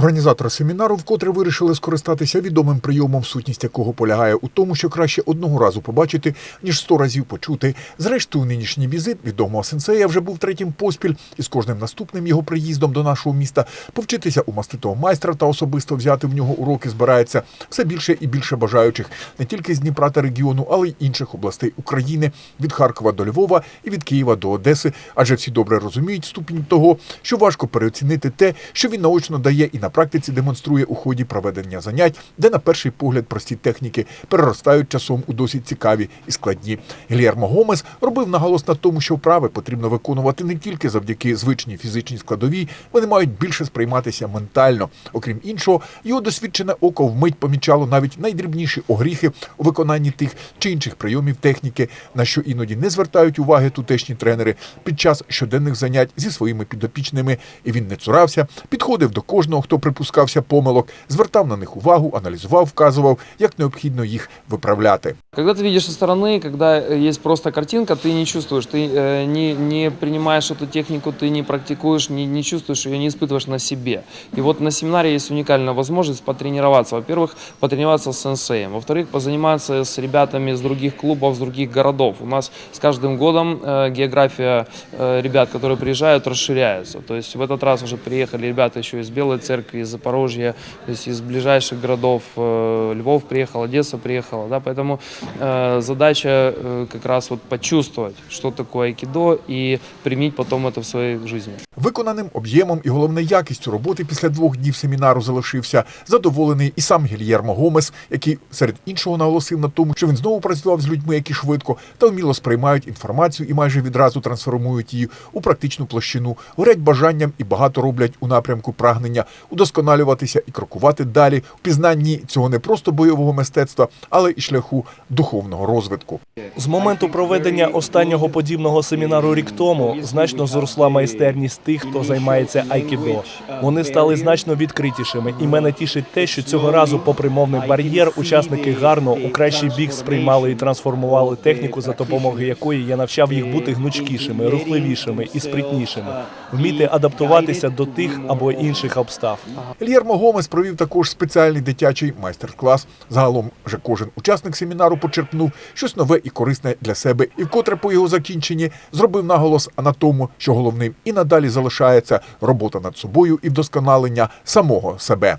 Організатори семінару вкотре вирішили скористатися відомим прийомом, сутність якого полягає у тому, що краще одного разу побачити, ніж сто разів почути. Зрештою, нинішній візит відомого сенсея вже був третім поспіль, і з кожним наступним його приїздом до нашого міста повчитися у маститого майстра та особисто взяти в нього уроки збирається все більше і більше бажаючих не тільки з Дніпра та регіону, але й інших областей України від Харкова до Львова і від Києва до Одеси. Адже всі добре розуміють ступінь того, що важко переоцінити те, що він наочно дає і на практиці демонструє у ході проведення занять, де на перший погляд прості техніки переростають часом у досить цікаві і складні. Гільєрмо Гомес робив наголос на тому, що вправи потрібно виконувати не тільки завдяки звичній фізичній складовій, вони мають більше сприйматися ментально. Окрім іншого, його досвідчене око вмить помічало навіть найдрібніші огріхи у виконанні тих чи інших прийомів техніки, на що іноді не звертають уваги тутешні тренери під час щоденних занять зі своїми підопічними. І він не цурався, підходив до кожного, хто припускався помилок, звертав на них увагу, аналізував, вказував, як необхідно їх виправляти. Когда ты видишь со стороны, когда э, есть просто картинка, ты не чувствуешь, ты э, не, не принимаешь эту технику, ты не практикуешь, не, не чувствуешь ее, не испытываешь на себе. И вот на семинаре есть уникальная возможность потренироваться. Во-первых, потренироваться с сенсеем. Во-вторых, позаниматься с ребятами из других клубов, с других городов. У нас с каждым годом э, география э, ребят, которые приезжают, расширяется. То есть в этот раз уже приехали ребята еще из Белой Церкви, из Запорожья, то есть из ближайших городов. э, Львов приехал, Одесса приехала. Да? Поэтому э, задача э, как раз вот почувствовать, что такое айкидо и применить потом это в своей жизни. Виконаним об'ємом і головне якістю роботи після двох днів семінару залишився задоволений і сам Гільєрмо Гомес, який серед іншого наголосив на тому, що він знову працював з людьми, які швидко та вміло сприймають інформацію і майже відразу трансформують її у практичну площину, горять бажанням і багато роблять у напрямку прагнення удосконалюватися і крокувати далі у пізнанні цього не просто бойового мистецтва, але і шляху духовного розвитку. З моменту проведення останнього подібного семінару рік тому значно зросла майстерність тих, хто займається айкідо. Вони стали значно відкритішими, і мене тішить те, що цього разу, попри мовний бар'єр, учасники гарно у кращий бік сприймали і трансформували техніку, за допомогою якої я навчав їх бути гнучкішими, рухливішими і спритнішими, вміти адаптуватися до тих або інших обстав. Ільєрмо Гомес провів також спеціальний дитячий майстер-клас. Загалом же кожен учасник семінару почерпнув щось нове і корисне для себе, і вкотре по його закінченні зробив наголос на тому, що головним і надалі залишається робота над собою і вдосконалення самого себе.